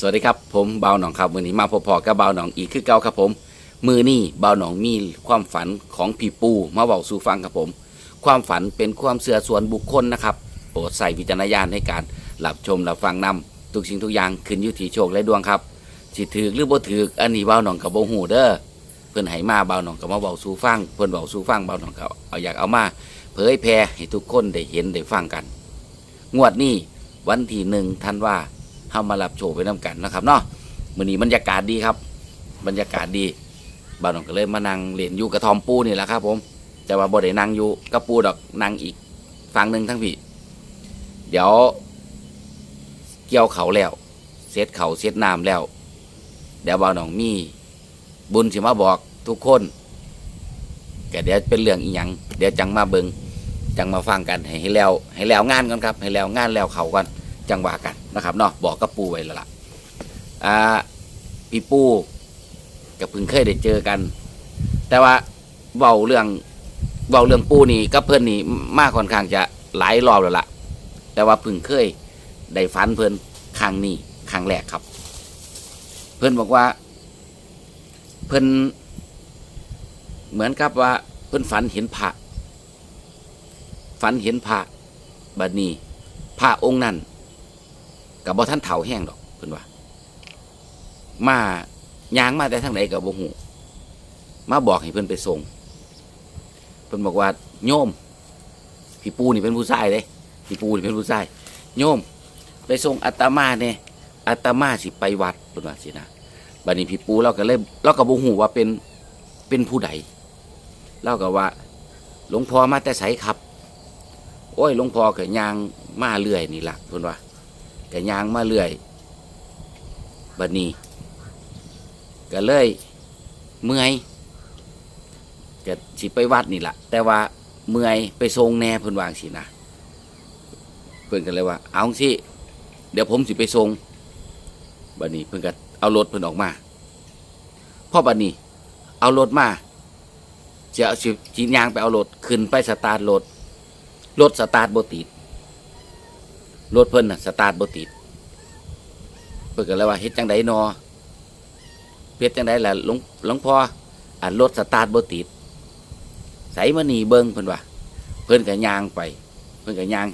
สวัสดีครับผมเบาหนองครับมือนี้มาพอๆกับเบาหนองอีกคือเก่าครับผม มือนี่เบาหนองมีความฝันของพี่ปูมาบอกสู่ฟังครับผม ความฝันเป็นความเสื่อส่วนบุคคลนะครับโปรดใส่วิจารณญาณในการรับชมรับฟังนำทุกสิ่งทุกอย่างขึ้นอยู่ที่โชคและดวงครับสิถือหรือบ่ถืออันนี้เบาหนองกับโบหูเด้อเพื่อนให้มาเบาหนองกับมาบอกสู่ฟังเพื่อนบอกสู่ฟังเบาหนองกับเอาอยากเอามา เผยแพร่ให้ทุกคนได้เห็นได้ฟังกัน งวดนี้วันที่หนึ่งท่านว่า เข้ามารับโชว์ไปน้ำกันนะครับเนาะมื้อนี้บรรยากาศดีครับ บรรยากาศดีบ้านน้องก็เลยมานั่งเล่นอยู่กระทอมปูนี่แหละครับ ผม แต่ว่าบ่ได้นั่งอยู่กับปูดอกนั่งอีกฝั่งหนึ่งทั้งพี่ เดี๋ยว เกี่ยวเขาแล้วเซตเขาเซตน้ำแล้ว เดี๋ยวบ้านน้องมี บุญสิมาบอกทุกคนก็เดี๋ยวเป็นเรื่องอีหยังเดี๋ยวจังมาเบิงจังมาฟังกันให้แล้ว ให้แล้วงานก่อนครับ ให้แล้วงานแล้วเขาก่อนจังหวะกัน นะครับเนาะบอกกับปูไว้แล้วล่ะอ่าพี่ปูกับเพิ่งเคยได้เจอกัน แต่ว่าเบาเรื่องเบาเรื่องปูนี่กับเพื่อนนี่มากค่อนข้างจะหลายรอบแล้วล่ะ แต่ว่าเพิ่งเคยได้ฝันเพื่อนครั้งนี้ครั้งแรกครับ เพื่อนบอกว่า เพื่อนเหมือนกับว่า เพื่อนฝันเห็นพระฝันเห็นพระบัดนี้พระองค์นั้น กับบ่ท่านเฒ่าแห้งดอกเพิ่นว่า มายางมาแต่ทางไหนกับบ่ฮู้มาบอกให้เพิ่นไปส่งเพิ่นบอกว่า โยมพี่ปูนี่เป็นผู้ชายเด้พี่ปูนี่เป็นผู้ชายโยม ไปส่งอาตมาเนี่ยอาตมาสิไปวัดเพิ่นว่าสินะบัดนี้พี่ปูเราก็เลยเราก็บ่ฮู้ว่าเป็นเป็นผู้ใดเราก็ว่า หลวงพ่อมาแต่ไสครับ โอ้ยหลวงพ่อก็ย่างมาเรื่อยนี่ล่ะเพิ่นว่า ก็ยางมาเรื่อยบัดนี้ก็เลยเมื่อยก็สิไปวัดนี่แหละแต่ว่าเมื่อยไปทรงแน่เพิ่นวางสินะเพิ่นก็เลยว่า เอาสิเดี๋ยวผมสิไปทรงบัดนี้เพิ่นก็เอารถเพิ่นออกมาพ่อบัดนี้ เอารถมาจะเอาสิจีนยางไปเอารถขึ้นไปสตาร์ทรถรถสตาร์ทบ่ติด รถเพิ่นน่ะสตาร์ทบ่ติดเพิ่นก็เลยว่าเฮ็ดจังไดนอเฮ็ดจังไดล่ะหลวงหลวงพ่ออ่ารถสตาร์ทบ่ติดใส่มานี่เบิ่งเพิ่นว่าเพิ่นก็ย่างไป เพิ่นก็ย่าง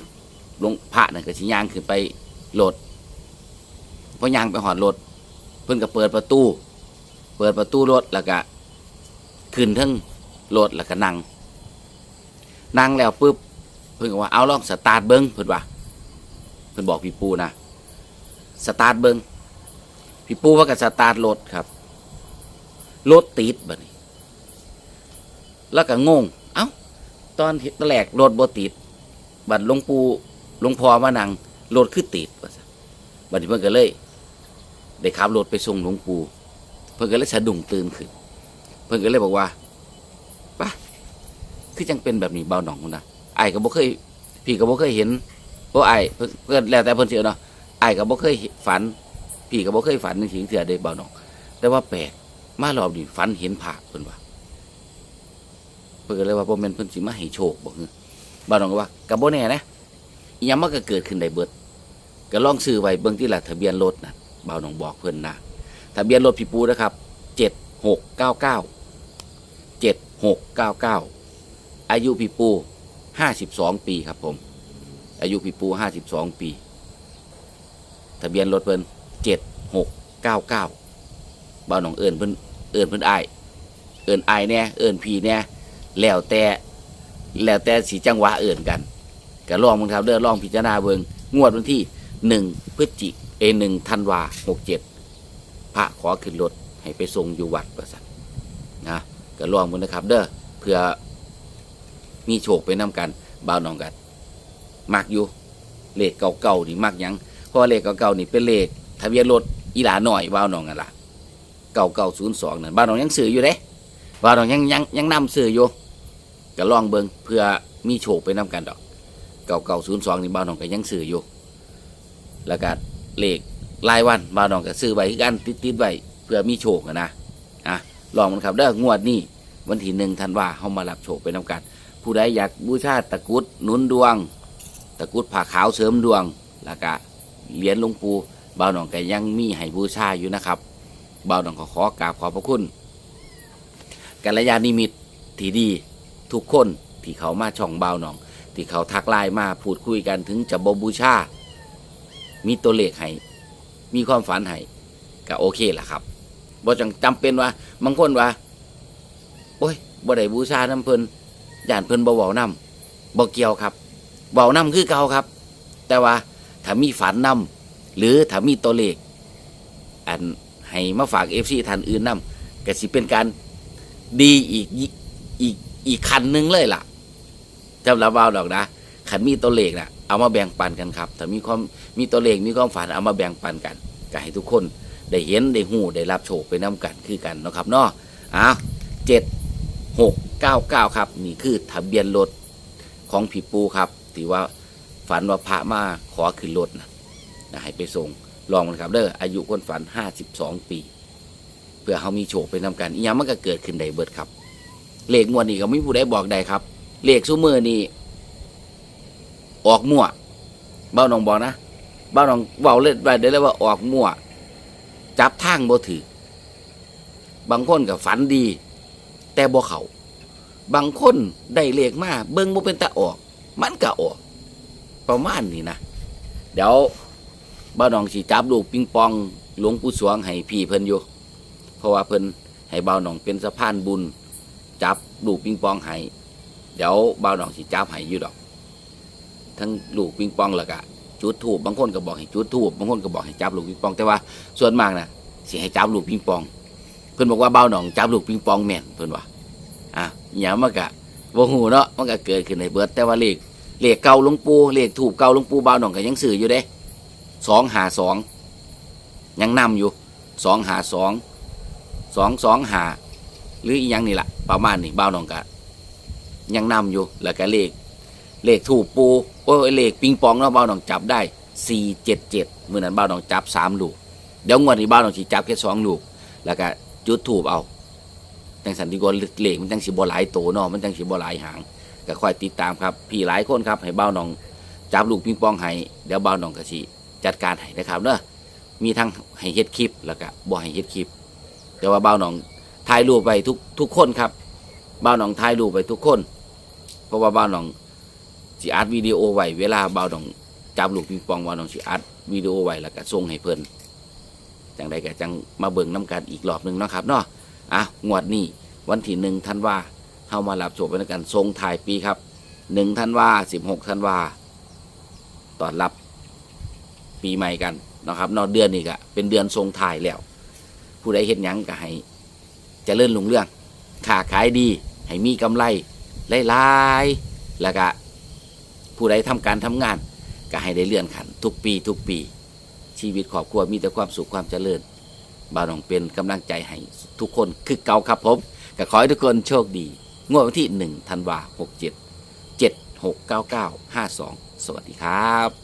หลวงพระน่ะก็สิย่างขึ้นไปรถพอย่างไปหอดรถเพิ่นก็เปิดประตู เปิดประตูรถแล้วก็ขึ้นทั้งรถแล้วก็นั่งนั่งแล้วปุ๊บเพิ่นก็ว่าเอาลองสตาร์ทเบิ่งเพิ่นว่า เพิ่นบอกพี่ปูนะสตาร์ทเบิงพี่ปูว่ากับสตาร์ทรถครับรถติดบัดนี้ แล้วก็งง เอ้า ตอนที่แรกรถบ่ติด บัดหลวงปูหลวงพ่อมานั่งรถคือติดว่าบัดนี้เพิ่นก็เลยได้ขับรถไปส่งหลวงปู่เพิ่นก็เลยสะดุ้งตื่นขึ้น เพิ่นก็เลยบอกว่าปะคือจังเป็นแบบนี้เบาหนองนะไอ้ก็บ่เคย พี่ก็บ่เคยเห็น เพราะไอ้เพิ่นเพิ่นแล้วแต่เพิ่นเชื่อเนาะไอ้ก็บ่เคยฝันพี่ก็บ่เคยฝันในสิ่งเถื่อได้เบาหนองแต่ว่าแปลกมารอบนี้ฝันเห็นผาเพิ่นว่าเพิ่นเลยว่าบ่แม่นเพิ่นสิมาให้โชคบ่คือเบาหนองก็ว่าก็บ่แน่นะอีหยังมันก็เกิดขึ้นได้เบิดก็ลองซื้อไว้เบิ่งที่ละทะเบียนรถน่ะเบาหนองบอกเพิ่นนะทะเบียนรถพี่ปูนะครับ7699 7699อายุพี่ปู52ปีครับผม อายุพี่ปูห้าสิบสองปี ทะเบียนรถเพิ่นเจ็ดหกเก้าเก้าบ้านหนองเอิญเพิ่นเอิญเพิ่นไอเอิญไอแน่เอิญพีแน่แล้วแต่แล้วแต่สีจังหวะเอิญกันก็ลองมึงครับเด้อลองพิจารณาเบิงงวดวันที่หนึ่งพฤศจิเอหนึ่งธันวาหกเจ็ดพระขอขึ้นรถให้ไปส่งอยู่วัดประสันนะก็ลองมึงนะครับ เด้อเพื่อมีโชคไปน้กันบ่าวหนองกัน มักอยู่เลขเก่าๆนี่มักยังเพราะว่าเลขเก่าๆนี่เป็นเลขทะเบียนรถอีหลาหน่อยบ้าวหนองกันละเก่าเก่าศูนย์สองนั่นบ้าวหนองยังซื้ออยู่เด้บ้าวหนองยังยังยังนำซื้ออยู่ก็ลองเบิงเพื่อมีโชคไปนํกันดอกเก่าเก่าศูนย์สองนี่บ้าวหนองก็ยังซื้ออยู่ แล้วก็เลขรายวันบ้าวหนองก็ซื้อไว้กันติดๆไว้เพื่อมีโชคอะนะอะลองมันครับเด้องวดนี้วันที่หนึ่งธันวาเขามารับโชคไปนํกัน ผู้ใดอยากบูชาตะกุดนุนดวง ตะกุดผ่าขาวเสริมดวง แล้วก็เหรียญหลวงปู่บ่าวหนองก็ยังมีให้บูชาอยู่นะครับบ่าวหนองก็ขอกราบขอบพระคุณกัลยาณมิตที่ดีทุกคนที่เขามาช่องบ่าวหนอง ที่เขาทักไลน์มาพูดคุยกันถึงจะบบูชา มีตัวเลขให้มีความฝันให้ก็โอเคแหละครับบ่จังจำเป็นว่าบางคนว่า โอ้ยบ่ได้บูชาน้ำเพิ่นย่านเพิ่นบ่เว้านํบ่เกี่ยวครับ เว้านํคือเก่าครับ แต่ว่าถ้ามีฝันนํหรือถ้ามีตัวเลขอันให้มาฝาก FC ท่านอื่นนํก็สิเป็นการดีอีกอีกอีกคันนึงเลยล่ะจำรับเอาดอกนะขันมีตัวเลขนะเอามาแบ่งปันกันครับ ถ้ามีความมีตัวเลขมีความฝันเอามาแบ่งปันกันก็ให้ทุกคนได้เห็นได้หูได้รับโชคไปน้กันคือกันนะครับเนาะอ้าวเจ็ดหกเก้าเก้าครับ นี่คือทะเบียนรถของผีปูครับ ที่ว่าฝันว่าพระมาขอขึ้นรถนะนะให้ไปส่งลองมันครับเด้ออายุคนฝันห้าสิบสองปี เพื่อเขามีโชคไปนำกันอีหยังมันก็เกิดขึ้นได้เบิดครับ เลขงวดนี้ก็ไม่ผู้ใดบอกได้ครับ เลขซูมือนี่ออกมั่วเบ้าน้องบอกนะเบ้าน้องเบาเล่นไปได้เลยว่าออกมั่ว จับทางบ่ถือบางคนก็ฝันดี แต่บ่เขาบางคนได้เลขมาเบิ่งบ่เป็นตาออก มันก็ออกประมาณนี้นะ เดี๋ยวบ้าน้องสิจับลูกปิงปองหลวงปู่สวงให้พี่เพิ่นอยู่ เพราะว่าเพิ่นให้เบาหนองเป็นสะพานบุญ จับลูกปิงปองให้เดี๋ยวเบาหนองสิจับให้อยู่ดอก ทั้งลูกปิงปองแล้วก็จุดถูบบางคนก็บอกให้จุดถูบบางคนก็บอกให้จับลูกปิงปอง แต่ว่าส่วนมากนะสิให้จับลูกปิงปอง เพิ่นบอกว่าเบาหนองจับลูกปิงปองแม่นเพิ่นว่าอะอย่ามันก็ บ่ฮู้เนาะมันก็เกิดขึ้นในเบิดแต่ว่าเลขเลขเก่าหลวงปู่เลขถูกเก่าหลวงปู่เบาหนองก็ยังซื้ออยู่เด้สองหาสองยังนำอยู่สองหาสองสองสองหาหรืออีกย่างนี่แหละประมาณนี้บ้าวน้องกะยังนำอยู่แล้วก็เลขเลขถูกปูโอ้ยเลขปิงปองเนาะบ้าวน้องจับได้สี่เจ็ดเจ็ดเมื่อนั้นบ้าวน้องจับสามลูกเดี๋ยวงวดนี้บ้าวน้องสิจับแค่สองลูก แล้วก็จุดถูบเอา จังสันติกรเลขมันจังสิบ่หลายโตเนาะมันจังสิบ่หลายหางก็คอยติดตามครับพี่หลายคนครับให้เบ้าน้องจับลูกปิงปองให้เดี๋ยวเบ้าน้องก็สิจัดการให้นะครับเนาะมีทั้งให้เฮ็ดคลิปแล้วก็บ่ให้เฮ็ดคลิป แต่ว่าเบ่าวหนองถ่ายรูปไปทุกทุกคนครับเบ่าวหนองถ่ายรูปไปทุกคน เพราะว่าเบ่าวหนองสิอัดวิดีโอไว้เวลาเบ่าวหนองจับลูกปิงปองบ่าวหนองสิอัดวิดีโอไว้แล้วก็ส่งให้เพิ่นจังใดก็จังมาเบิ่งน้กันอีกรอบหนึ่งเนาะครับเนาะ อะงวดนี้วันที่หนึ่งธันวาเฮามารับโชคไปด้วยกันทรงถ่ายปีครับหนึ่งธันวาสิบหกธันวาตอนรับปีใหม่กันนะครับนอกเดือนนี้ก็เป็นเดือนทรงถ่ายแล้ว ผู้ใดเห็นยังก็ให้เจริญรุ่งเรื่องค้าขายดี ให้มีกำไรหลายๆแล้วก็ผู้ใดทำการทำงาน ก็ให้ได้เลื่อนขัน ทุกปี ทุกปี ชีวิตครอบครัวมีแต่ความสุขความเจริญ บาวหนองเป็นกำลังใจให้ทุกคนคือเก่าครับผมก็ขอให้ทุกคนโชคดี งวดวันที่1ธันวาหกเจ็ดเจ็ดหกเก้าเก้าห้าสองสวัสดีครับ